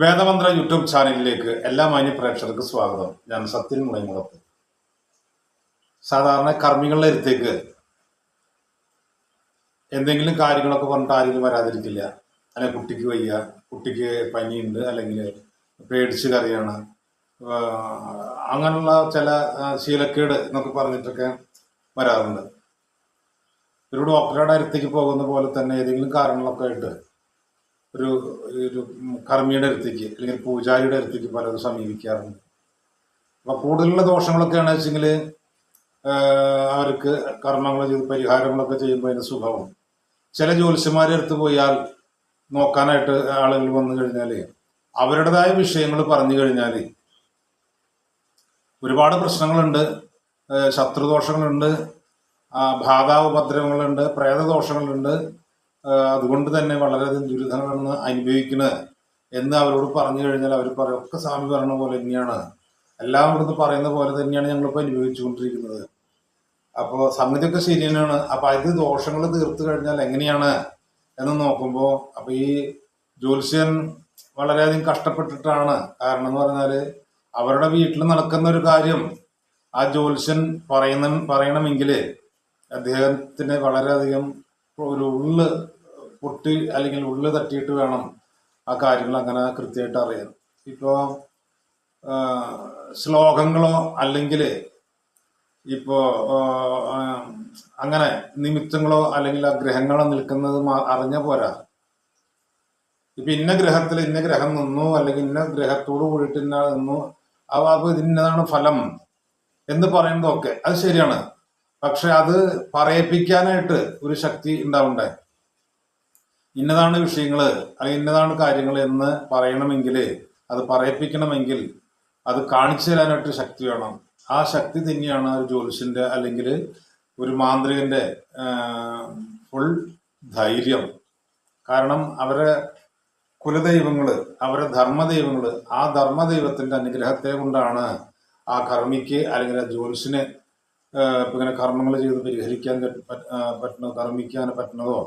വേദമന്ത്ര YouTube ചാനലിലേക്ക് എല്ലാ മാന്യ പ്രേക്ഷകർക്ക് സ്വാഗതം. ഞാൻ സത്യൻ മുളയമുളത്ത് സാധാരണ കർമ്മികളുടെ അടുത്തേക്ക് എന്തെങ്കിലും കാര്യങ്ങളൊക്കെ പറഞ്ഞിട്ട് ആരെങ്കിലും വരാതിരിക്കില്ല. അല്ലെങ്കിൽ കുട്ടിക്ക് വയ്യ കുട്ടിക്ക് പനിയുണ്ട് അല്ലെങ്കിൽ പേടിച്ച് കറിയാണ് അങ്ങനെയുള്ള ചില ശീലക്കേട് എന്നൊക്കെ പറഞ്ഞിട്ടൊക്കെ വരാറുണ്ട്. ഒരു ഡോക്ടറുടെ അടുത്തേക്ക് പോകുന്ന പോലെ തന്നെ ഏതെങ്കിലും കാരണങ്ങളൊക്കെ ആയിട്ട് ഒരു ഒരു കർമ്മിയുടെ അടുത്തേക്ക് അല്ലെങ്കിൽ പൂജാരിയുടെ അടുത്തേക്ക് പലരും സമീപിക്കാറുണ്ട്. അപ്പൊ കൂടുതലുള്ള ദോഷങ്ങളൊക്കെയാണ് വെച്ചെങ്കിൽ അവർക്ക് കർമ്മങ്ങൾ ചെയ്ത് പരിഹാരങ്ങളൊക്കെ ചെയ്യുമ്പോൾ അതിന് സുഖവും. ചില ജ്യോത്സ്യന്മാരെ അടുത്ത് പോയാൽ നോക്കാനായിട്ട് ആളുകൾ വന്നു കഴിഞ്ഞാൽ അവരുടേതായ വിഷയങ്ങൾ പറഞ്ഞു കഴിഞ്ഞാൽ ഒരുപാട് പ്രശ്നങ്ങളുണ്ട് ശത്രുദോഷങ്ങളുണ്ട് ഉപദ്രവങ്ങളുണ്ട് പ്രേതദോഷങ്ങളുണ്ട് അതുകൊണ്ട് തന്നെ വളരെയധികം ദുരിതങ്ങളാണ് അനുഭവിക്കുന്നത്. എന്ന് അവരോട് പറഞ്ഞു കഴിഞ്ഞാൽ അവർ പറയും ഒക്കെ സ്വാമി പറഞ്ഞ പോലെ തന്നെയാണ്. എല്ലാം ഇവിടുന്ന് പറയുന്ന പോലെ തന്നെയാണ് ഞങ്ങളിപ്പോൾ അനുഭവിച്ചുകൊണ്ടിരിക്കുന്നത്. അപ്പോൾ സംഗതിയൊക്കെ ശരി തന്നെയാണ് അപ്പോൾ അത് ദോഷങ്ങൾ തീർത്തു കഴിഞ്ഞാൽ എങ്ങനെയാണ് എന്ന് നോക്കുമ്പോൾ അപ്പോൾ ഈ ജ്യോത്സ്യൻ വളരെയധികം കഷ്ടപ്പെട്ടിട്ടാണ്. കാരണം എന്ന് പറഞ്ഞാൽ അവരുടെ വീട്ടിൽ നടക്കുന്ന ഒരു കാര്യം ആ ജ്യോത്സ്യൻ പറയുന്ന പറയണമെങ്കിൽ അദ്ദേഹത്തിന് വളരെയധികം ഒരു ഉള്ള് പൊട്ടി അല്ലെങ്കിൽ ഉള്ളിൽ തട്ടിയിട്ട് വേണം ആ കാര്യങ്ങൾ അങ്ങനെ കൃത്യമായിട്ട് അറിയാൻ. ഇപ്പോൾ ശ്ലോകങ്ങളോ അല്ലെങ്കിൽ ഇപ്പോൾ അങ്ങനെ നിമിത്തങ്ങളോ അല്ലെങ്കിൽ ആ ഗ്രഹങ്ങളോ നിൽക്കുന്നത് അറിഞ്ഞ പോരാ. ഇപ്പൊ ഇന്ന ഗ്രഹത്തിൽ ഇന്ന ഗ്രഹം നിന്നു അല്ലെങ്കിൽ ഇന്ന ഗ്രഹത്തോട് കൂടിയിട്ട് ഇന്ന നിന്നു. അവ അപ്പൊ ഇതിന്നതാണ് ഫലം എന്ന് പറയുന്നതൊക്കെ. അത് ശരിയാണ്. പക്ഷെ അത് പറയിപ്പിക്കാനായിട്ട് ഒരു ശക്തി ഉണ്ടാവണ്ടേ? ഇന്നതാണ് വിഷയങ്ങൾ അല്ലെങ്കിൽ ഇന്നതാണ് കാര്യങ്ങൾ എന്ന് പറയണമെങ്കിൽ അത് പറയിപ്പിക്കണമെങ്കിൽ അത് കാണിച്ചു തരാനായിട്ട് ശക്തി വേണം. ആ ശക്തി തന്നെയാണ് ഒരു ജ്യോതിഷന്റെ അല്ലെങ്കിൽ ഒരു മാന്ത്രികന്റെ ഫുൾ ധൈര്യം. കാരണം അവരെ കുലദൈവങ്ങൾ അവരെ ധർമ്മദൈവങ്ങൾ ആ ധർമ്മദൈവത്തിന്റെ അനുഗ്രഹത്തെ കൊണ്ടാണ് ആ കർമ്മിക്ക് അല്ലെങ്കിൽ ആ ഇപ്പൊ ഇങ്ങനെ കർമ്മങ്ങൾ ചെയ്ത് പരിഹരിക്കാൻ പറ്റ- പറ്റ- പറ്റുന്ന കർമ്മിക്കാൻ പറ്റുന്നതോ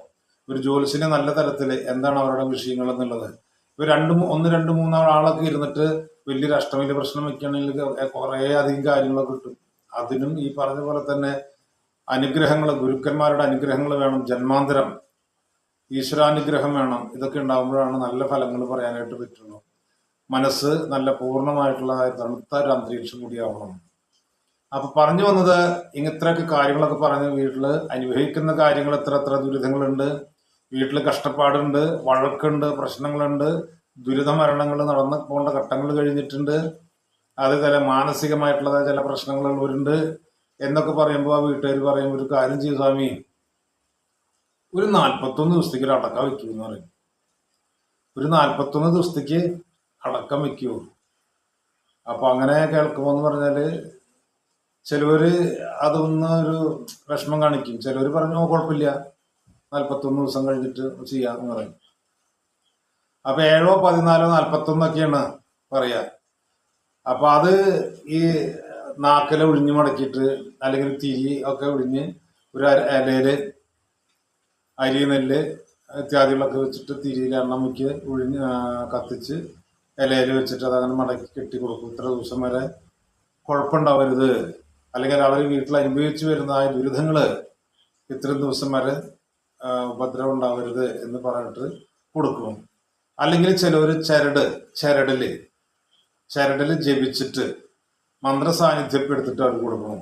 ഒരു ജോലിസിനെ നല്ല തരത്തിൽ എന്താണ് അവരുടെ വിഷയങ്ങൾ എന്നുള്ളത്. ഇപ്പൊ രണ്ട് ഒന്ന് രണ്ട് മൂന്ന് ആളൊക്കെ ഇരുന്നിട്ട് വലിയൊരു അഷ്ടമിയിലെ പ്രശ്നം വെക്കുകയാണെങ്കിൽ കുറേ അധികം കാര്യങ്ങളൊക്കെ കിട്ടും. അതിനും ഈ പറഞ്ഞ പോലെ തന്നെ അനുഗ്രഹങ്ങൾ ഗുരുക്കന്മാരുടെ അനുഗ്രഹങ്ങൾ വേണം ജന്മാന്തരം ഈശ്വരാനുഗ്രഹം വേണം ഇതൊക്കെ ഉണ്ടാകുമ്പോഴാണ് നല്ല ഫലങ്ങൾ പറയാനായിട്ട് പറ്റുള്ളൂ. മനസ്സ് നല്ല പൂർണമായിട്ടുള്ള തണുത്ത ഒരു അന്തരീക്ഷം കൂടിയാവണം അപ്പൊ പറഞ്ഞു വന്നത് ഇങ്ങനത്രയൊക്കെ കാര്യങ്ങളൊക്കെ പറഞ്ഞ് വീട്ടിൽ അനുഭവിക്കുന്ന കാര്യങ്ങൾ എത്ര എത്ര ദുരിതങ്ങളുണ്ട് വീട്ടിൽ കഷ്ടപ്പാടുണ്ട് വഴക്കുണ്ട് പ്രശ്നങ്ങളുണ്ട് ദുരിത മരണങ്ങൾ നടന്നു പോകേണ്ട ഘട്ടങ്ങൾ കഴിഞ്ഞിട്ടുണ്ട്. അത് ചില മാനസികമായിട്ടുള്ള ചില പ്രശ്നങ്ങളുള്ളവരുണ്ട് എന്നൊക്കെ പറയുമ്പോൾ ആ വീട്ടുകാർ പറയും ഒരു കാര്യം ചെയ്യും സ്വാമി. ഒരു നാൽപ്പത്തൊന്ന് ദിവസത്തേക്ക് ഒരു അടക്കം വെക്കൂ എന്ന് പറയും. ഒരു നാൽപ്പത്തൊന്ന് ദിവസത്തേക്ക് അടക്കം വെക്കൂ അപ്പൊ അങ്ങനെ കേൾക്കുമ്പോൾ എന്ന് പറഞ്ഞാൽ ചിലവര് അതൊന്ന് ഒരു വിഷമം കാണിക്കും. ചിലവര് പറഞ്ഞു "ഓ, കുഴപ്പമില്ല. നാൽപ്പത്തൊന്ന് ദിവസം കഴിഞ്ഞിട്ട് ചെയ്യാന്ന് പറയും. അപ്പൊ ഏഴോ പതിനാലോ നാൽപ്പത്തൊന്നൊക്കെയാണ് പറയാ. അപ്പൊ അത് ഈ നാക്കല ഒഴിഞ്ഞു മടക്കിയിട്ട് അല്ലെങ്കിൽ തിരി ഒക്കെ ഒഴിഞ്ഞ് ഒരു ഇലയിൽ അരി നെല്ല് ഇത്യാദികളൊക്കെ വെച്ചിട്ട് തിരിയിൽ എണ്ണ മുക്കി ഒഴിഞ്ഞ് കത്തിച്ച് ഇലയിൽ വെച്ചിട്ട് അതങ്ങനെ മടക്കി കെട്ടി കൊടുക്കും. ഇത്ര ദിവസം വരെ കുഴപ്പമുണ്ടാവരുത്. അല്ലെങ്കിൽ അവർ വീട്ടിൽ അനുഭവിച്ചു വരുന്ന ആ ദുരിതങ്ങൾ ഇത്രയും ദിവസം വരെ ഉപദ്രവം ഉണ്ടാവരുത് എന്ന് പറഞ്ഞിട്ട് കൊടുക്കും. അല്ലെങ്കിൽ ചിലവർ ചരട് ചരടിൽ ചരടിൽ ജപിച്ചിട്ട് മന്ത്ര സാന്നിധ്യപ്പെടുത്തിട്ട് അവർ കൊടുക്കണം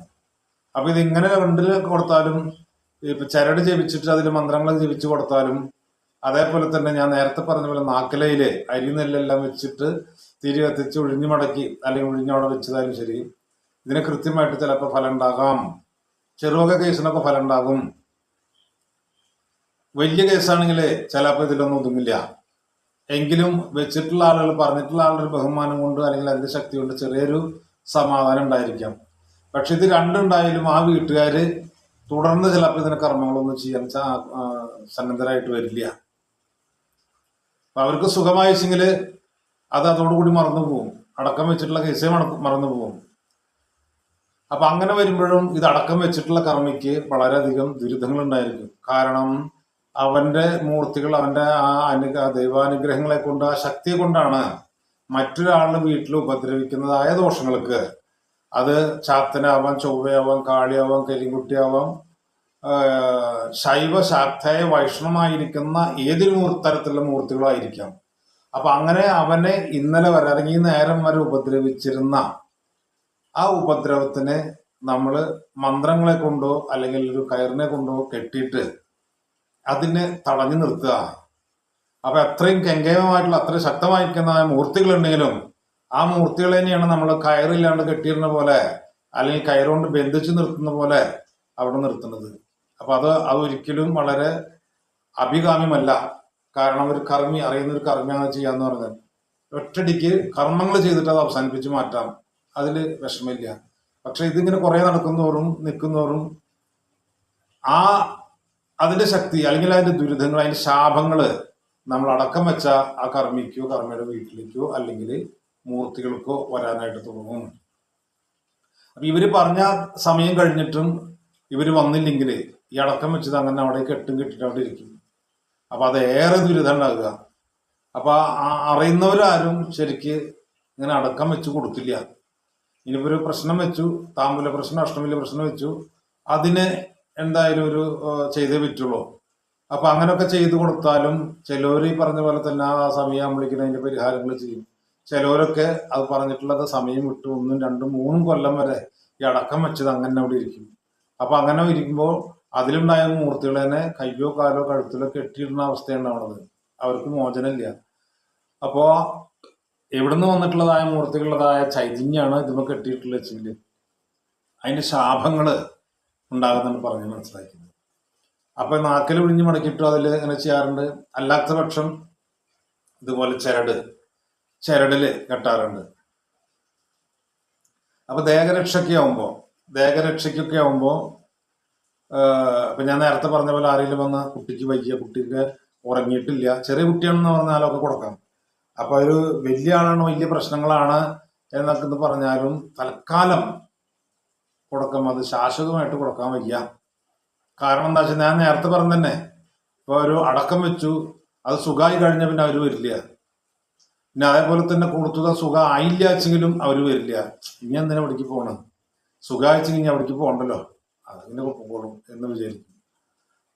അപ്പൊ ഇതിങ്ങനെ രണ്ടിൽ കൊടുത്താലും ഇപ്പൊ ചരട് ജപിച്ചിട്ട് അതിൽ മന്ത്രങ്ങൾ ജപിച്ചു കൊടുത്താലും അതേപോലെ തന്നെ ഞാൻ നേരത്തെ പറഞ്ഞ പോലെ നാക്കിലയിൽ അരി നെല്ലെല്ലാം വെച്ചിട്ട് തിരി കത്തിച്ച് ഒഴിഞ്ഞു മടക്കി അല്ലെങ്കിൽ ഒഴിഞ്ഞവിടെ വെച്ചതായാലും ശരി ഇതിന് കൃത്യമായിട്ട് ചിലപ്പോൾ ഫലം ഉണ്ടാകാം. ചെറുവക കേസിനൊക്കെ ഫലം ഉണ്ടാകും. വലിയ കേസാണെങ്കിൽ ചിലപ്പോൾ ഇതിലൊന്നും ഒതുങ്ങില്ല. എങ്കിലും വെച്ചിട്ടുള്ള ആളുകൾ പറഞ്ഞിട്ടുള്ള ആളുടെ ബഹുമാനം കൊണ്ട് അല്ലെങ്കിൽ അതിന്റെ ശക്തി കൊണ്ട് ചെറിയൊരു സമാധാനം ഉണ്ടായിരിക്കാം. പക്ഷെ ഇത് രണ്ടുണ്ടായാലും ആ വീട്ടുകാർ തുടർന്ന് ചിലപ്പോൾ ഇതിന് കർമ്മങ്ങളൊന്നും ചെയ്യാൻ സന്നദ്ധരായിട്ട് വരില്ല. അപ്പൊ അവർക്ക് സുഖമായിച്ചെങ്കിൽ അത് അതോടുകൂടി മറന്നു പോകും. അടക്കം വെച്ചിട്ടുള്ള കേസേ മറന്നു- പോവും അപ്പൊ അങ്ങനെ വരുമ്പോഴും ഇത് അടക്കം വെച്ചിട്ടുള്ള കർമ്മിക്ക് വളരെയധികം ദുരിതങ്ങൾ ഉണ്ടായിരിക്കും കാരണം അവന്റെ മൂർത്തികൾ അവന്റെ ആ അനു ദൈവാനുഗ്രഹങ്ങളെ കൊണ്ട് ആ ശക്തി കൊണ്ടാണ് മറ്റൊരാളുടെ വീട്ടിൽ ഉപദ്രവിക്കുന്നതായ ദോഷങ്ങൾക്ക് അത് ചാത്തനാവാം ചൊവ്വയാവാം കാളിയാവാം കരിങ്കുട്ടിയാവാം ശൈവ ശാക്തയ വൈഷ്ണവമായിരിക്കുന്ന ഏതൊരു തരത്തിലുള്ള മൂർത്തികളായിരിക്കാം. അപ്പൊ അങ്ങനെ അവനെ ഇന്നലെ വരെ അല്ലെങ്കിൽ നേരം വരെ ഉപദ്രവിച്ചിരുന്ന ആ ഉപദ്രവത്തിന് നമ്മൾ മന്ത്രങ്ങളെ കൊണ്ടോ അല്ലെങ്കിൽ ഒരു കയറിനെ കൊണ്ടോ കെട്ടിയിട്ട് അതിനെ തടഞ്ഞു നിർത്തുക. അപ്പൊ അത്രയും കെങ്കേമമായിട്ടുള്ള അത്രയും ശക്തമായിരിക്കുന്ന മൂർത്തികളുണ്ടെങ്കിലും ആ മൂർത്തികളെ തന്നെയാണ് നമ്മൾ കയറില്ലാണ്ട് കെട്ടിയിരുന്ന പോലെ അല്ലെങ്കിൽ കയറുകൊണ്ട് ബന്ധിച്ച് നിർത്തുന്ന പോലെ അവിടെ നിർത്തുന്നത്. അപ്പൊ അത് അതൊരിക്കലും വളരെ അഭികാമ്യമല്ല. കാരണം ഒരു കർമ്മി അറിയുന്ന ഒരു കർമ്മിയാണ് ചെയ്യാന്ന് പറഞ്ഞാൽ ഒറ്റടിക്ക് കർമ്മങ്ങൾ ചെയ്തിട്ട് അത് അവസാനിപ്പിച്ച് മാറ്റാം. അതിൽ വിഷമില്ല പക്ഷെ ഇതിങ്ങനെ കുറെ നടക്കുന്നതോറും നിൽക്കുന്നതോറും ആ അതിന്റെ ശക്തി അല്ലെങ്കിൽ അതിന്റെ ദുരിതങ്ങൾ അതിന്റെ ശാപങ്ങൾ നമ്മൾ അടക്കം വെച്ച ആ കർമ്മിക്കോ കർമ്മയുടെ വീട്ടിലേക്കോ അല്ലെങ്കിൽ മൂർത്തികൾക്കോ വരാനായിട്ട് തുടങ്ങും. അപ്പൊ ഇവർ പറഞ്ഞ സമയം കഴിഞ്ഞിട്ടും ഇവർ വന്നില്ലെങ്കിൽ ഈ അടക്കം വെച്ചത് അങ്ങനെ അവിടെ കെട്ടും കെട്ടിട്ട് അവിടെ ഇരിക്കും. അപ്പൊ അത് ഏറെ ദുരിതം ഉണ്ടാകുക അപ്പൊ അറിയുന്നവരാരും ശരിക്ക് ഇങ്ങനെ അടക്കം വെച്ച് കൊടുക്കില്ല ഇനിയിപ്പോ ഒരു പ്രശ്നം വെച്ചു താമ്പൂല പ്രശ്നം അഷ്ടമില്ല പ്രശ്നം വെച്ചു അതിന് എന്തായാലും ഒരു ചെയ്തേ പറ്റുള്ളൂ. അപ്പൊ അങ്ങനെയൊക്കെ ചെയ്തു കൊടുത്താലും ചിലവർ ഈ പറഞ്ഞ പോലെ തന്നെ ആ സമയം അതിന്റെ പരിഹാരങ്ങൾ ചെയ്യും. ചിലവരൊക്കെ അത് പറഞ്ഞിട്ടുള്ളത് സമയം വിട്ടു ഒന്നും രണ്ടും മൂന്നും കൊല്ലം വരെ ഈ അടക്കം വെച്ചത് അങ്ങനെ അവിടെ ഇരിക്കും. അപ്പൊ അങ്ങനെ ഇരിക്കുമ്പോൾ അതിലുണ്ടായ മൂർത്തികൾ തന്നെ കയ്യോ കാലോ കഴുത്തിലോ കെട്ടിയിടുന്ന അവസ്ഥയാണ് ഉണ്ടാവുന്നത് അവർക്ക് മോചനമില്ല. അപ്പോ എവിടുന്ന് വന്നിട്ടുള്ളതായ മൂർത്തികളുടേതായ ചൈതന്യമാണ് ഇതിമ കെട്ടിയിട്ടുള്ള വെച്ചെങ്കിൽ അതിന്റെ ശാപങ്ങൾ ഉണ്ടാകുന്നെന്ന് പറഞ്ഞ് മനസ്സിലാക്കുന്നത് അപ്പൊ നാക്കിൽ വിഴിഞ്ഞ് മടക്കിയിട്ടു അതിൽ ഇങ്ങനെ ചെയ്യാറുണ്ട്. അല്ലാത്ത പക്ഷം ഇതുപോലെ ചരട് ചരടിൽ കെട്ടാറുണ്ട്. അപ്പൊ ദേഹരക്ഷയ്ക്ക് ആവുമ്പോ ദേഹരക്ഷയ്ക്കൊക്കെ ആവുമ്പോ ആഹ് ഞാൻ നേരത്തെ പറഞ്ഞ പോലെ ആരെങ്കിലും വന്ന കുട്ടിക്ക് വൈകിയ കുട്ടിക്ക് ഉറങ്ങിയിട്ടില്ല ചെറിയ കുട്ടിയാണെന്ന് പറഞ്ഞാലൊക്കെ കൊടുക്കാം. അപ്പൊ ഒരു വലിയ ആളാണ് വലിയ പ്രശ്നങ്ങളാണ് എന്നൊക്കെ പറഞ്ഞാലും തൽക്കാലം കൊടുക്കാം. അത് ശാശ്വതമായിട്ട് കൊടുക്കാൻ വയ്യ. കാരണം എന്താ വെച്ചാൽ ഞാൻ നേരത്തെ പറഞ്ഞ തന്നെ ഇപ്പൊ ഒരു അടക്കം വെച്ചു. അത് സുഖമായി കഴിഞ്ഞ പിന്നെ അവർ വരില്ല. പിന്നെ അതേപോലെ തന്നെ കൊടുത്തത് സുഖം ആയില്ല വെച്ചെങ്കിലും അവർ വരില്ല. ഇനി എന്തിനാ അവിടേക്ക് പോണ്? സുഖമായിച്ചെങ്കിൽ ഇനി അവിടേക്ക് പോകണ്ടല്ലോ അതിന്റെ പോകും എന്ന് വിചാരിക്കും.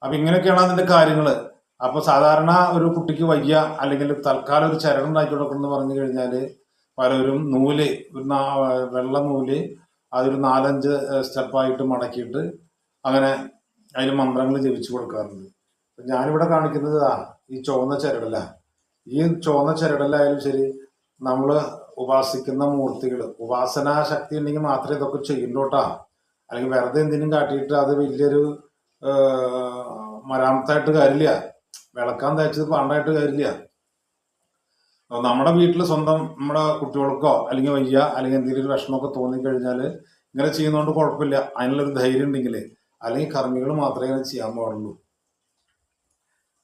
അപ്പൊ ഇങ്ങനെയൊക്കെയാണ് അതിന്റെ കാര്യങ്ങൾ. അപ്പൊ സാധാരണ ഒരു കുട്ടിക്ക് വയ്യ അല്ലെങ്കിൽ തൽക്കാലം ഒരു ചരണം ഉണ്ടാക്കി കൊടുക്കണം എന്ന് പറഞ്ഞു കഴിഞ്ഞാൽ പലരും നൂൽ ഒരു വെള്ള നൂൽ അതൊരു നാലഞ്ച് സ്റ്റെപ്പായിട്ട് മടക്കിയിട്ട് അങ്ങനെ അതിന് മന്ത്രങ്ങൾ ജപിച്ചു കൊടുക്കാറുണ്ട്. ഞാനിവിടെ കാണിക്കുന്നത് ആ ഈ ചുവന്ന ചരടല്ല. ഈ ചുവന്ന ചരടലായാലും ശരി നമ്മൾ ഉപാസിക്കുന്ന മൂർത്തികൾ ഉപാസനാ ശക്തി ഉണ്ടെങ്കിൽ മാത്രമേ ഇതൊക്കെ ചെയ്യുള്ളൂട്ടാ അല്ലെങ്കിൽ വെറുതെ എന്തിനും കാട്ടിയിട്ട് അത് വലിയൊരു മരാമത്തായിട്ട് കാര്യമില്ല. വിളക്കാൻ തയ്ച്ചത് പണ്ടായിട്ട് കാര്യമില്ല. നമ്മുടെ വീട്ടിൽ സ്വന്തം നമ്മുടെ കുട്ടികൾക്കോ അല്ലെങ്കിൽ വയ്യ അല്ലെങ്കിൽ എന്തെങ്കിലും ഒരു വിഷമമൊക്കെ തോന്നിക്കഴിഞ്ഞാൽ ഇങ്ങനെ ചെയ്യുന്നതുകൊണ്ട് കുഴപ്പമില്ല. അതിനുള്ളൊരു ധൈര്യം ഉണ്ടെങ്കിൽ അല്ലെങ്കിൽ കർമ്മികൾ മാത്രമേ ഇങ്ങനെ ചെയ്യാൻ പാടുള്ളൂ.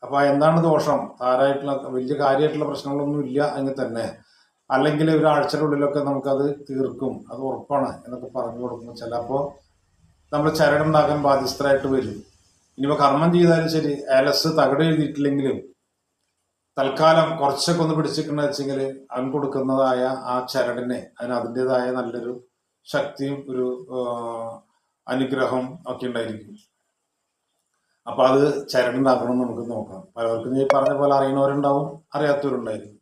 അപ്പൊ എന്താണ് ദോഷം? താരായിട്ടുള്ള വലിയ കാര്യമായിട്ടുള്ള പ്രശ്നങ്ങളൊന്നും ഇല്ല എങ്കിൽ തന്നെ. അല്ലെങ്കിൽ ഒരാഴ്ചയുടെ ഉള്ളിലൊക്കെ നമുക്കത് തീർക്കും. അത് ഉറപ്പാണ് എന്നൊക്കെ പറഞ്ഞു കൊടുക്കും ചിലപ്പോൾ നമ്മൾ ചരടുണ്ടാക്കാൻ ബാധ്യസ്ഥരായിട്ട് വരും. ഇനിയിപ്പോൾ കർമ്മം ചെയ്താലും ശരി ഏലസ് തകട് എഴുതിയിട്ടില്ലെങ്കിലും തൽക്കാലം കുറച്ചൊക്കെ ഒന്ന് പിടിച്ചിരിക്കണ വെച്ചെങ്കിൽ അവൻ കൊടുക്കുന്നതായ ആ ചരടിനെ അതിന് അതിന്റെതായ നല്ലൊരു ശക്തിയും ഒരു അനുഗ്രഹം ഒക്കെ ഉണ്ടായിരിക്കും. അപ്പൊ അത് ചരടുണ്ടാക്കണം നമുക്ക് നോക്കാം. പലർക്കും ഈ പറഞ്ഞ പോലെ അറിയണവരുണ്ടാവും അറിയാത്തവരുണ്ടായിരിക്കും.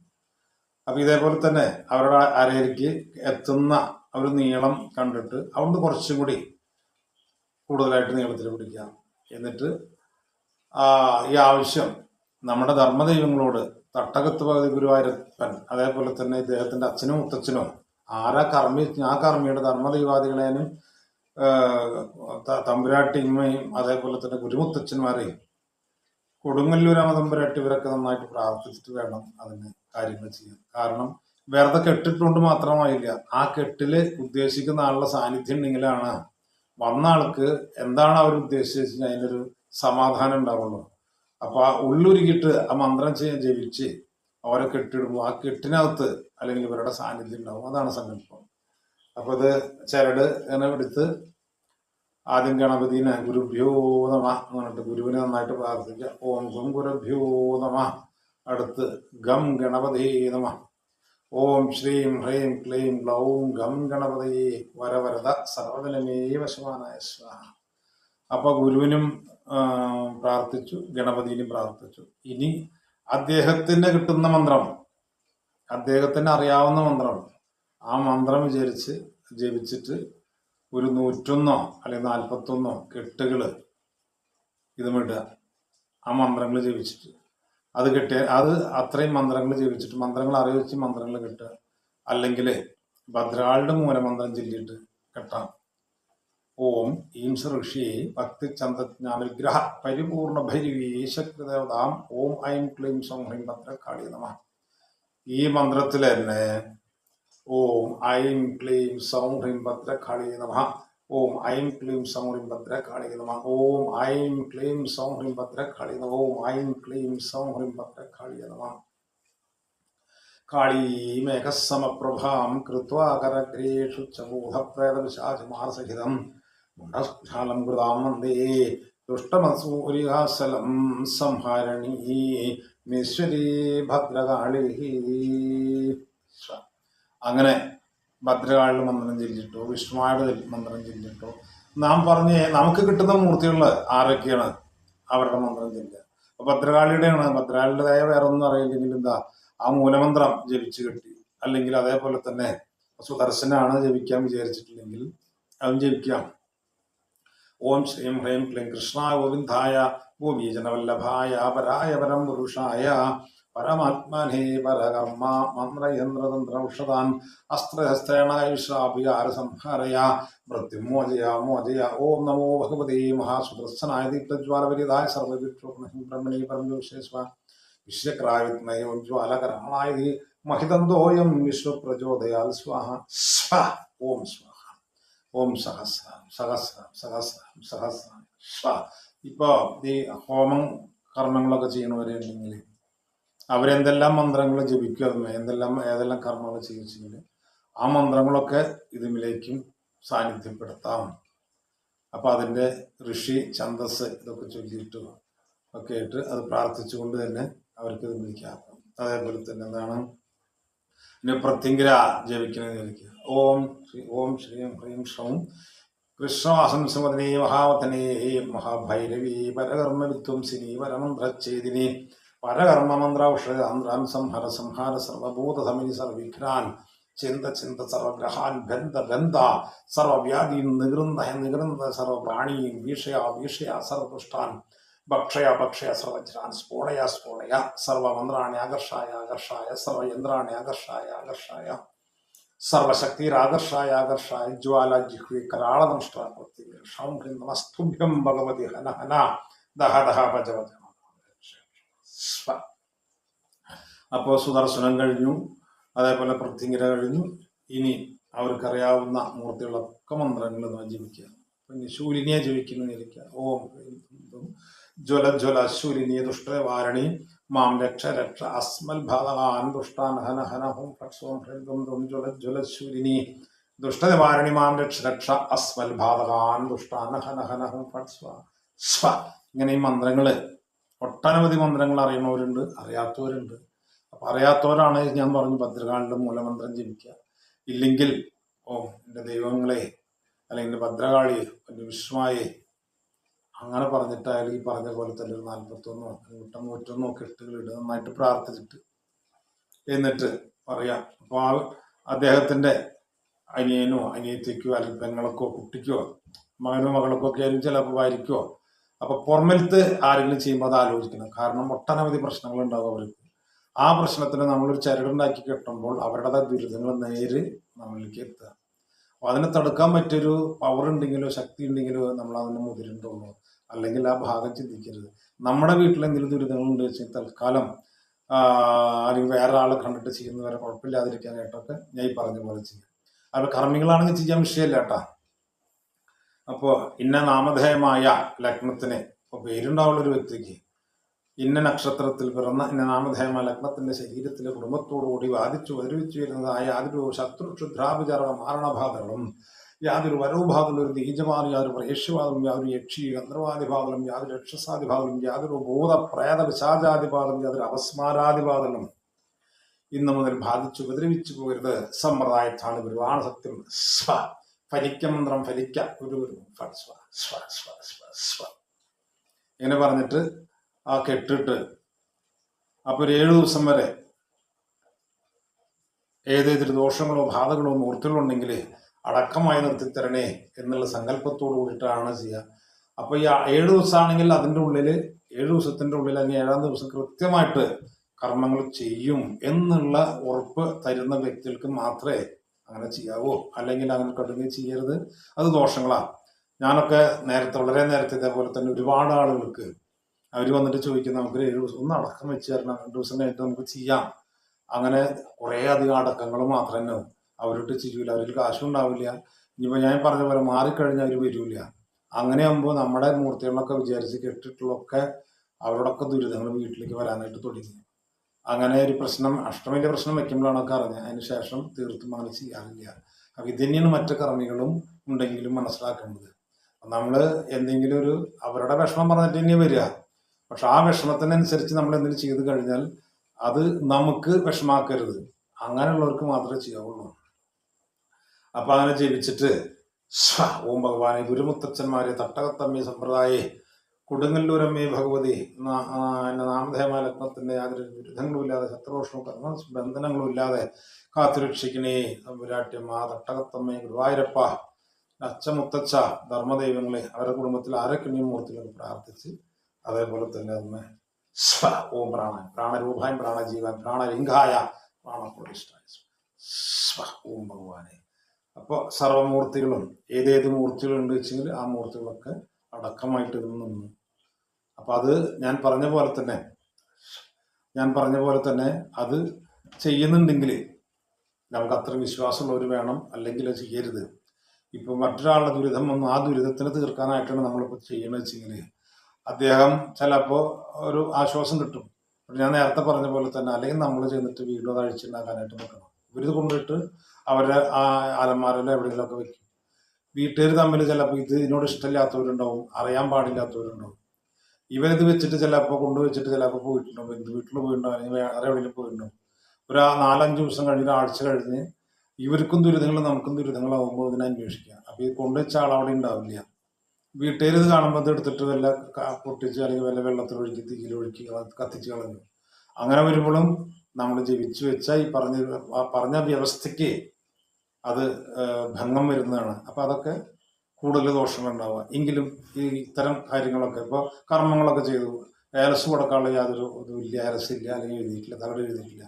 അപ്പൊ ഇതേപോലെ തന്നെ അവരുടെ അരയിലേക്ക് എത്തുന്ന ഒരു നീളം കണ്ടിട്ട് അവിടുന്ന് കുറച്ചും കൂടി കൂടുതലായിട്ട് നീളത്തിൽ പിടിക്കാം. എന്നിട്ട് ഈ ആവശ്യം നമ്മുടെ ധർമ്മദൈവങ്ങളോട് തട്ടകത്ത് ഗുരുവായൂരപ്പൻ അതേപോലെ തന്നെ ഇദ്ദേഹത്തിന്റെ അച്ഛനും മുത്തച്ഛനും ആരാ കർമ്മി ആ കർമ്മിയുടെ ധർമ്മദൈവാദികളേനും തമ്പുരാട്ടിയമ്മയും അതേപോലെ തന്നെ ഗുരുമുത്തച്ഛന്മാരെയും കൊടുങ്ങല്ലൂർ തമ്പുരാട്ടി ഇവരൊക്കെ നന്നായിട്ട് പ്രാർത്ഥിച്ചിട്ട് വേണം അതിന് കാര്യങ്ങൾ ചെയ്യാൻ. കാരണം വെറുതെ കെട്ടിട്ടുകൊണ്ട് മാത്രമായില്ല ആ കെട്ടിൽ ഉദ്ദേശിക്കുന്ന ആളുടെ സാന്നിധ്യം ഉണ്ടെങ്കിലാണ് വന്ന ആൾക്ക് എന്താണ് അവർ ഉദ്ദേശിച്ചത്? അതിനൊരു സമാധാനം ഉണ്ടാവുള്ളൂ. അപ്പൊ ആ ഉള്ളുരുകിട്ട് ആ മന്ത്രം ജപിച്ച് അവരെ കെട്ടിടുമ്പോൾ ആ കെട്ടിനകത്ത് അല്ലെങ്കിൽ ഇവരുടെ സാന്നിധ്യം ഉണ്ടാവും. അതാണ് സങ്കല്പം അപ്പൊ ഇത് ചരട് എന്നെ എടുത്ത് ആദ്യം ഗണപതിനെ ഗുരുഭ്യോ നമ എന്ന് ഗുരുവിനെ നന്നായിട്ട് പ്രാർത്ഥിക്കുക. ഓം ഗും ഗുരുഭ്യോ നമ. അടുത്ത് ഗം ഗണപതി നമ. ഓം ശ്രീം ഹ്രീം ക്ലീം ഗ്ലൗം ഗം ഗണപതയെ. വരവരത സർവജനമേ വശമാനായ സ്വാഹ. അപ്പൊ ഗുരുവിനും പ്രാർത്ഥിച്ചു ഗണപതിയിലും പ്രാർത്ഥിച്ചു. ഇനി അദ്ദേഹത്തിന് കിട്ടുന്ന മന്ത്രം അദ്ദേഹത്തിന് അറിയാവുന്ന മന്ത്രം. ആ മന്ത്രം വിചാരിച്ച് ജപിച്ചിട്ട് ഒരു നൂറ്റൊന്നോ അല്ലെങ്കിൽ നാൽപ്പത്തൊന്നോ കെട്ടുകൾ ഇതുമിടുക. ആ മന്ത്രങ്ങൾ ജപിച്ചിട്ട്. അത് കിട്ടിയ അത് അത്രയും മന്ത്രങ്ങൾ ജപിച്ചിട്ട് മന്ത്രങ്ങൾ അറിയിച്ച് മന്ത്രങ്ങൾ കിട്ടുക. അല്ലെങ്കിൽ ഭദ്രാളുടെ മൂലമന്ത്രം ചൊല്ലിയിട്ട് കെട്ടാം. ഓം ഈംസ് ഋഷിയെ ഭക്തി ചന്ദ്രജ്ഞാന വിഗ്രഹ പരിപൂർണ ഭൈരവി ശക്തിദേവതാം ഓം ഐം ക്ലീം സംഹീം ഹ്രീം ഭദ്രകാളി നമ. ഈ മന്ത്രത്തിൽ തന്നെ ഓം ഐം ക്ലീം സൗം ഹ്രീം ഭദ്രകാളി നമ. ഓം ഐം ക്ലീം സൗം ഹ്രീം ഭദ്രകാളി നമ. ഓം ഐം ക്ലീം സൗം ഹ്രീം ഭദ്രകാളി നമ. ഓം ഐം ക്ലീം സൗം ഹ്രീം ഭദ്രകാളി നമ. കാളീമേഘസമപ്രഭാം കൃത്വാകരഗ്രേഷു ചമൂഹപ്രേതവിശാചമാസഹിതം മുണ്ടസ്ഫാലം കൃതാം വന്ദേ ദുഷ്ടമസൂരിഹാസലം സംഹാരണീ മീശ്വരീ ഭദ്രകാളി. അങ്ങനെ ഭദ്രകാളിൽ മന്ത്രം ചൊല്ലിട്ടോ വിഷ്ണുവായുടെ മന്ത്രം ചൊല്ലിട്ടോ നാം പറഞ്ഞ നമുക്ക് കിട്ടുന്ന മൂർത്തികൾ ആരൊക്കെയാണ് അവരുടെ മന്ത്രം ചൊല്ലുക? അപ്പൊ ഭദ്രകാളിയുടെയാണ് ഭദ്രകാളിയുടേതായ വേറെ ഒന്നും അറിയില്ലെങ്കിൽ എന്താ ആ മൂലമന്ത്രം ജപിച്ചു കിട്ടി. അല്ലെങ്കിൽ അതേപോലെ തന്നെ സുദർശനാണ് ജപിക്കാൻ വിചാരിച്ചിട്ടില്ലെങ്കിൽ അതും ജപിക്കാം. ഓം ശ്രീം ഹ്രീം ക്ലീം കൃഷ്ണ ഗോവിന്ദായ ഗോപീജനവല്ലഭായ പരായ പരം പുരുഷായ പരമാത്മനേ പരകർമ്മ മന്ത്രയന്ത്രതന്ത്ര ഔഷധാൻ അസ്ത്രഹസ്ത്രേണായുഷാഭികാര സംഹാരയ മൃത്യു മോചയ മോചയ ഓം നമോ ഭഗവതി മഹാസുദർശനായ ദീപ്തജ്വാലപരിതായ സർവവിക്ഷോഭ്രമണി ബ്രഹ്മണി പരമവിശേഷ വിശ്വക്രാവിത്മയോജ്വാലകരണായ മഹിതന്തോയം വിശ്വപ്രചോദയാൽ സ്വാഹ സ്വ ഓം സ്വാഹ ഓം സഹസ്രം സഹസ്രം സഹസ്രം സഹസ്രം. സ്വ ഇപ്പോ ഈ ഹോമം കർമ്മങ്ങളൊക്കെ ചെയ്യണവരുണ്ടെങ്കിൽ അവരെന്തെല്ലാം മന്ത്രങ്ങൾ ജപിക്കുക എന്തെല്ലാം ഏതെല്ലാം കർമ്മങ്ങൾ ചെയ്യിച്ചെങ്കിൽ ആ മന്ത്രങ്ങളൊക്കെ ഇതിലേക്കും സാന്നിധ്യപ്പെടുത്താം. അപ്പൊ അതിന്റെ ഋഷി ഛന്തസ് ഇതൊക്കെ ചൊല്ലിയിട്ട് ഒക്കെ ആയിട്ട് അത് പ്രാർത്ഥിച്ചുകൊണ്ട് തന്നെ അവർക്ക് ഇത് വിളിക്കാം. അതേപോലെ തന്നെ എന്താണ്? പ്രത്യങ്കര ജപിക്കണമെന്ന് വിളിക്കുക ഓം ശ്രീ ഓം ശ്രീം ഹ്രീം ഷൗം കൃഷ്ണവാസംസമതിനെ മഹാവതനേ മഹാഭൈരവി പരകർമ്മ വിധ്വംസിനി പരമന്ത്രേദിനി പരകർമ്മ മന്ത്രൌഷധാന്ത്രാൻ സംഹര സംഹാര സർവഭൂത സമിതി സർവിഘ്നാൻ ചിന്ത ചിന്ത സർവഗ്രഹാൻ ബന്ധ ബന്ധ സർവവ്യാധീൻ നികൃന്ദ നികൃന്ദ സർവപ്രാണീൻ വീഷയ വീഷയ സർവപുഷ്ടാൻ ഭക്ഷയ ഭക്ഷയ സർവജ്രാൻ സ്ഫോടയ സ്ഫോടയ സർവമന്ത്രാണി ആകർഷായ ആകർഷായ സർവയന്ത്രാണി ആകർഷായ ആകർഷായ സർവശക്തിരാകർഷായ ആകർഷായ ജ്വാല ജിഹ്വി കരാള നമസ്തുഭ്യം ഭഗവതി ഹന ഹന ദഹ ദഹ ഭജ ഭജ അപ്പോൾ അപ്പോ സുദർശനം കഴിഞ്ഞു അതേപോലെ പൃഥ്വിങ്കര കഴിഞ്ഞു ഇനി അവർക്കറിയാവുന്ന മൂർത്തികളൊക്കെ മന്ത്രങ്ങൾ ജീവിക്കുക പിന്നെ ശൂലിനിയെ ജപിക്കുന്നതിരിക്കുക ഓം ജ്വല ജ്വല ശൂലിനിയെ ദുഷ്ട ദുഷ്ടവാരണി മാം രക്ഷ രക്ഷ. അസ്മൽ ഭഗവാൻ ദുഷ്ടാൻ ഹന ഹന ഹും ഫട്സോം ഹ്രീം ദും ദും ജ്വല ജ്വല ശൂലിനി ദുഷ്ടനിവാരണി മാം രക്ഷ രക്ഷ. അസ്മൽ ഭഗവാൻ ദുഷ്ടാൻ ഹന ഹന ഹും ഫട് സ്വ ഇങ്ങനെ ഈ മന്ത്രങ്ങൾ ഒട്ടനവധി മന്ത്രങ്ങൾ അറിയുന്നവരുണ്ട് അറിയാത്തവരുണ്ട്. അപ്പൊ അറിയാത്തവരാണ് ഞാൻ പറഞ്ഞു ഭദ്രകാളിന്റെ മൂലമന്ത്രം ജപിക്കുക. ഇല്ലെങ്കിൽ ഓ എന്റെ ദൈവങ്ങളെ അല്ലെങ്കിൽ ഭദ്രകാളി എന്റെ അങ്ങനെ പറഞ്ഞിട്ടായാലും ഈ പറഞ്ഞ പോലെ തന്നെ ഒരു നാൽപ്പത്തൊന്നോ നൂറ്റം നൂറ്റൊന്നോ കെട്ടുകൾ ഇടുക നന്നായിട്ട് പ്രാർത്ഥിച്ചിട്ട് എന്നിട്ട് പറയാം. അപ്പോൾ ആ അദ്ദേഹത്തിന്റെ അനിയനോ അനിയത്തിക്കോ അല്ലെങ്കിൽ പെങ്ങളൊക്കോ കുട്ടിക്കോ മകനോ മകളൊക്കെ ഒക്കെ ആയാലും ചിലപ്പോൾ വായിരിക്കോ അപ്പൊ പുറമലത്ത് ആരെങ്കിലും ചെയ്യുമ്പോൾ അത് ആലോചിക്കണം. കാരണം ഒട്ടനവധി പ്രശ്നങ്ങൾ ഉണ്ടാവും അവർക്ക്. ആ പ്രശ്നത്തിന് നമ്മളൊരു ചരടുണ്ടാക്കി കെട്ടുമ്പോൾ അവരുടെ ദുരിതങ്ങൾ നേര് നമ്മളിലേക്ക് എത്തുക. അപ്പൊ അതിനെ തടുക്കാൻ പറ്റിയൊരു പവർ ഉണ്ടെങ്കിലോ ശക്തി ഉണ്ടെങ്കിലോ നമ്മൾ അതിനെ മുതിരണ്ടുള്ളൂ അല്ലെങ്കിൽ ആ ഭാഗം ചിന്തിക്കരുത്. നമ്മുടെ വീട്ടിൽ എന്തെങ്കിലും ദുരിതങ്ങൾ ഉണ്ട് വെച്ചാൽ തൽക്കാലം അല്ലെങ്കിൽ വേറെ ആളെ കണ്ടിട്ട് ചെയ്യുന്ന വരെ കുഴപ്പമില്ലാതിരിക്കാനായിട്ടൊക്കെ ഞാൻ ഈ പറഞ്ഞ പോലെ ചെയ്യും. അത് കർമ്മികളാണെങ്കിൽ ചെയ്യാൻ വിഷയമല്ല കേട്ടാ. അപ്പോൾ ഇന്ന നാമധേയമായ ലഗ്നത്തിന് ഇപ്പോൾ പേരുണ്ടാവുള്ള ഒരു വ്യക്തിക്ക് ഇന്ന നക്ഷത്രത്തിൽ പിറന്ന ഇന്ന നാമധേയമായ ലഗ്നത്തിന്റെ ശരീരത്തിലെ കുടുംബത്തോടുകൂടി വാദിച്ചു വരുവിച്ചു വരുന്നതായ യാതൊരു ശത്രു ക്ഷുദ്രാഭിചാരണ മാരണബാധകളും യാതൊരു വരവുഭാഗങ്ങളും ഒരു നീചബാധം യാതൊരു പ്രേഷ്യബാധം യാതൊരു യക്ഷി ഗന്ധർവാദിബാധലും യാതൊരു രക്ഷസാദിബാധലും യാതൊരു ഭൂത പ്രേത വിശാചാദിബാധലും യാതൊരു അപസ്മാരാദിബാധലും ഇന്നു മുതൽ ബാധിച്ചു ഉപദ്രവിച്ചു പോകരുത്. സമ്പ്രദായത്താണ് ഗുരുവാണ് സത്യം. സ്വ. ഫലിക്ക മന്ത്രം ഫലിക്ക. ഗുരു ഗുരു സ്വ. സ്വ. സ്വ. സ്വ. സ്വ. ഇങ്ങനെ പറഞ്ഞിട്ട് ആ കെട്ടിട്ട് അപ്പൊ ഒരു ഏഴു ദിവസം വരെ ഏതേതൊരു ദോഷങ്ങളോ ബാധകളോ മൂർത്തികളോ ഉണ്ടെങ്കിൽ അടക്കമായി നിർത്തിത്തരണേ എന്നുള്ള സങ്കല്പത്തോടു കൂടിയിട്ടാണ് ചെയ്യുക. അപ്പൊ ഈ ഏഴ് ദിവസമാണെങ്കിൽ അതിന്റെ ഉള്ളിൽ ഏഴ് ദിവസത്തിന്റെ ഉള്ളിൽ അല്ലെങ്കിൽ ഏഴാം ദിവസം കൃത്യമായിട്ട് കർമ്മങ്ങൾ ചെയ്യും എന്നുള്ള ഉറപ്പ് തരുന്ന വ്യക്തികൾക്ക് മാത്രമേ അങ്ങനെ ചെയ്യാവൂ. അല്ലെങ്കിൽ അങ്ങനെ കടുങ്ങി ചെയ്യരുത്. അത് ദോഷങ്ങളാണ് ഞാനൊക്കെ നേരത്തെ വളരെ നേരത്തെ ഇതേപോലെ തന്നെ ഒരുപാട് ആളുകൾക്ക് അവർ വന്നിട്ട് ചോദിക്കും നമുക്ക് ഏഴ് ദിവസം ഒന്ന് അടക്കം വെച്ച് തരണം രണ്ട് ദിവസം കഴിഞ്ഞിട്ട് നമുക്ക് ചെയ്യാം. അങ്ങനെ കുറേ അധികം അടക്കങ്ങൾ മാത്രം തന്നെ അവരോട്ട് ചെയ്യൂല അവരിൽ കാശും ഉണ്ടാവില്ല ഇനിയിപ്പോൾ ഞാൻ പറഞ്ഞ പോലെ മാറിക്കഴിഞ്ഞാൽ അവർ വരില്ല അങ്ങനെ ആകുമ്പോൾ നമ്മുടെ മൂർത്തികളൊക്കെ വിചാരിച്ച് കെട്ടിട്ടുള്ളൊക്കെ അവരോടൊക്കെ ദുരിതങ്ങൾ വീട്ടിലേക്ക് വരാനായിട്ട് തുടങ്ങി. അങ്ങനെ ഒരു പ്രശ്നം അഷ്ടമിന്റെ പ്രശ്നം വെക്കുമ്പോഴാണ് ഒക്കെ അറിഞ്ഞത്. അതിന് ശേഷം തീർത്തും അങ്ങനെ ചെയ്യാറില്ല. അപ്പം ഇത് മറ്റു കർമ്മികളും ഉണ്ടെങ്കിലും മനസ്സിലാക്കേണ്ടത്. നമ്മൾ എന്തെങ്കിലും ഒരു അവരുടെ വിഷമം പറഞ്ഞിട്ട് തന്നെ വരിക. പക്ഷെ ആ വിഷമത്തിനനുസരിച്ച് നമ്മൾ എന്തെങ്കിലും ചെയ്തു കഴിഞ്ഞാൽ അത് നമുക്ക് വിഷമാക്കരുത്. അങ്ങനെയുള്ളവർക്ക് മാത്രമേ ചെയ്യാവുള്ളൂ. അപ്പൊ അങ്ങനെ ജപിച്ചിട്ട് സ്വ ഓം ഭഗവാനെ ഗുരുമുത്തച്ഛന്മാരെ തട്ടകത്തമ്മി സമ്പ്രദായെ കൊടുങ്ങല്ലൂരമ്മേ ഭഗവതി എന്ന നാമധേമാലഗ്നത്തിന്റെ യാതൊരു വിരുദ്ധങ്ങളും ഇല്ലാതെ ശത്രുദോഷവും കർമ്മ ബന്ധനങ്ങളും ഇല്ലാതെ കാത്തുരക്ഷിക്കണേ. തമ്പുരാട്ടിയമ്മ തട്ടകത്തമ്മേ ഗുരുവായൂരപ്പ അച്ഛമുത്തച്ഛ ധർമ്മദൈവങ്ങളെ അവരുടെ കുടുംബത്തിൽ ആരൊക്കെ മൂർത്തികൾ പ്രാർത്ഥിച്ച് അതേപോലെ തന്നെ ഒന്ന് സ്വ ഓം പ്രാണൻ പ്രാണരൂപായ പ്രാണജീവൻ പ്രാണലിംഗായ പ്രാണപ്രതിഷ്ഠായ സ്വ ഓം ഭഗവാനെ. അപ്പോൾ സർവമൂർത്തികളും ഏതേത് മൂർത്തികളുണ്ട് വെച്ചെങ്കിൽ ആ മൂർത്തികളൊക്കെ അടക്കമായിട്ട് നിന്നു അപ്പൊ അത് ഞാൻ പറഞ്ഞ പോലെ തന്നെ ഞാൻ പറഞ്ഞ പോലെ തന്നെ അത് ചെയ്യുന്നുണ്ടെങ്കിൽ നമുക്ക് അത്ര വിശ്വാസമുള്ളവർ വേണം അല്ലെങ്കിൽ അത് ചെയ്യരുത്. ഇപ്പൊ മറ്റൊരാളുടെ ദുരിതം വന്നു ആ ദുരിതത്തിന് തീർക്കാനായിട്ടാണ് നമ്മളിപ്പോൾ ചെയ്യണമെന്ന് വെച്ചെങ്കിൽ അദ്ദേഹം ചിലപ്പോൾ ഒരു ആശ്വാസം കിട്ടും. ഞാൻ നേരത്തെ പറഞ്ഞ പോലെ തന്നെ അല്ലെങ്കിൽ നമ്മൾ ചെന്നിട്ട് വീഡിയോ അഴിച്ചുണ്ടാക്കാനായിട്ട് നോക്കണം. ഇവരിത് കൊണ്ടിട്ട് അവരെ ആ അലമാരയിലോ എവിടെയെങ്കിലുമൊക്കെ വെക്കും. വീട്ടുകാർ തമ്മിൽ ചിലപ്പോൾ ഇത് ഇതിനോട് ഇഷ്ടമില്ലാത്തവരുണ്ടാവും അറിയാൻ പാടില്ലാത്തവരുണ്ടാവും. ഇവരിത് വെച്ചിട്ട് ചിലപ്പോൾ കൊണ്ടുവച്ചിട്ട് ചിലപ്പോൾ പോയിട്ടുണ്ടാവും. എന്ത് വീട്ടിൽ പോയിട്ടുണ്ടാവും അല്ലെങ്കിൽ വേറെ എവിടെയെങ്കിലും പോയിട്ടുണ്ടാവും. ഒരു നാലഞ്ച് ദിവസം കഴിഞ്ഞ് ഒരാഴ്ച കഴിഞ്ഞ് ഇവർക്കും ദുരിതങ്ങൾ നമുക്കും ദുരിതങ്ങളാവുമ്പോൾ ഇതിനെ അന്വേഷിക്കുക അപ്പോൾ ഈ കൊണ്ടുവച്ച ആൾ അവിടെ ഉണ്ടാവില്ല. വീട്ടുകാർ ഇത് കാണുമ്പോൾ ഇത് എടുത്തിട്ട് വല്ല പൊട്ടിച്ച് അല്ലെങ്കിൽ വല്ല വെള്ളത്തിലൊഴുക്കി തീയിലൊഴുക്കി കത്തിച്ച് കളഞ്ഞു. അങ്ങനെ വരുമ്പോഴും നമ്മൾ ജീവിച്ചു വെച്ച ഈ പറഞ്ഞ പറഞ്ഞ വ്യവസ്ഥയ്ക്ക് അത് ഭംഗം വരുന്നതാണ്. അപ്പോൾ അതൊക്കെ കൂടുതൽ ദോഷങ്ങളുണ്ടാവുക എങ്കിലും ഈ ഇത്തരം കാര്യങ്ങളൊക്കെ ഇപ്പോൾ കർമ്മങ്ങളൊക്കെ ചെയ്തു. ഏലസ് കൊടുക്കാനുള്ള യാതൊരു ഇതുമില്ല ഏലസില്ല അല്ലെങ്കിൽ എഴുതിയിട്ടില്ല. തകർ എഴുതിയിട്ടില്ല.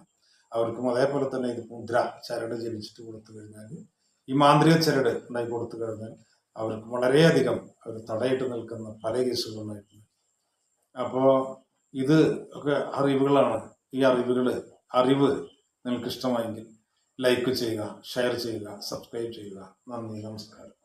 അവർക്കും അതേപോലെ തന്നെ ഇത് മുദ്ര ചരട് ജപിച്ചിട്ട് കൊടുത്തു കഴിഞ്ഞാൽ ഈ മാന്ത്രിക ചരട് ഉണ്ടാക്കി കൊടുത്തു കഴിഞ്ഞാൽ അവർക്ക് വളരെയധികം അവർ തടയിട്ട് നിൽക്കുന്ന പല കേസുകളുമായിട്ടുണ്ട്. അപ്പോൾ ഇത് ഒക്കെ അറിവുകളാണ്. ഈ അറിവുകൾ അറിവ് നിങ്ങൾക്ക് ഇഷ്ടമായെങ്കിൽ ലൈക്ക് ചെയ്യുക ഷെയർ ചെയ്യുക സബ്സ്ക്രൈബ് ചെയ്യുക. നന്ദി നമസ്കാരം.